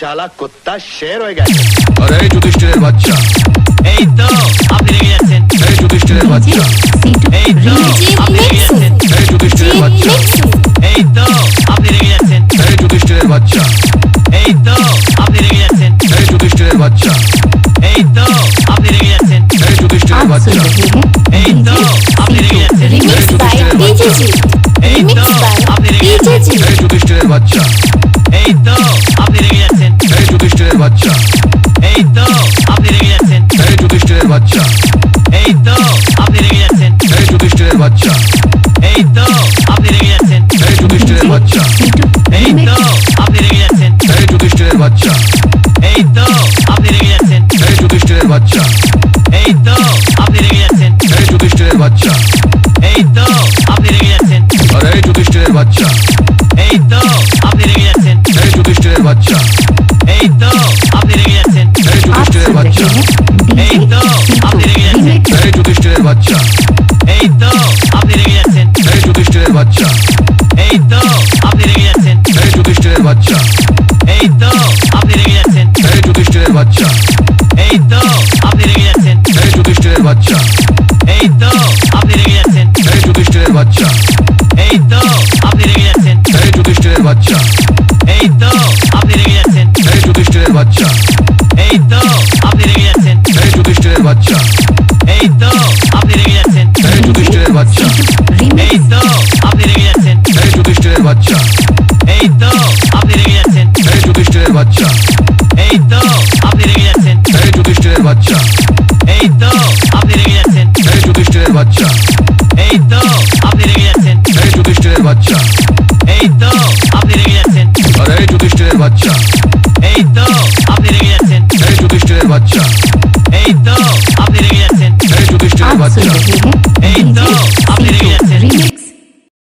শালা কুত্তা শের হয়ে গেছে আরে যুধিষ্ঠিরের বাচ্চা এই তো আপনি রেগে যাচ্ছেন। এই যুধিষ্ঠিরের এই তো আপনি রেগে যাচ্ছেন। এই যুধিষ্ঠিরের এই তো আপনি রেগে যাচ্ছেন। এই যুধিষ্ঠিরের এই তো আপনি রেগে যাচ্ছেন। এই যুধিষ্ঠিরের এই তো আপনি রেগে যাচ্ছেন। এই যুধিষ্ঠিরের এই তো আপনি রেগে যাচ্ছেন। Remix by. ডিজিজি remix by. আপনি রেগে যাচ্ছেন। এই যুধিষ্ঠিরের বাচ্চা। এই তো তো আপনি রেগে যাচ্ছেন। এই যুধিষ্ঠিরের বাচ্চা। Culture. Guachira.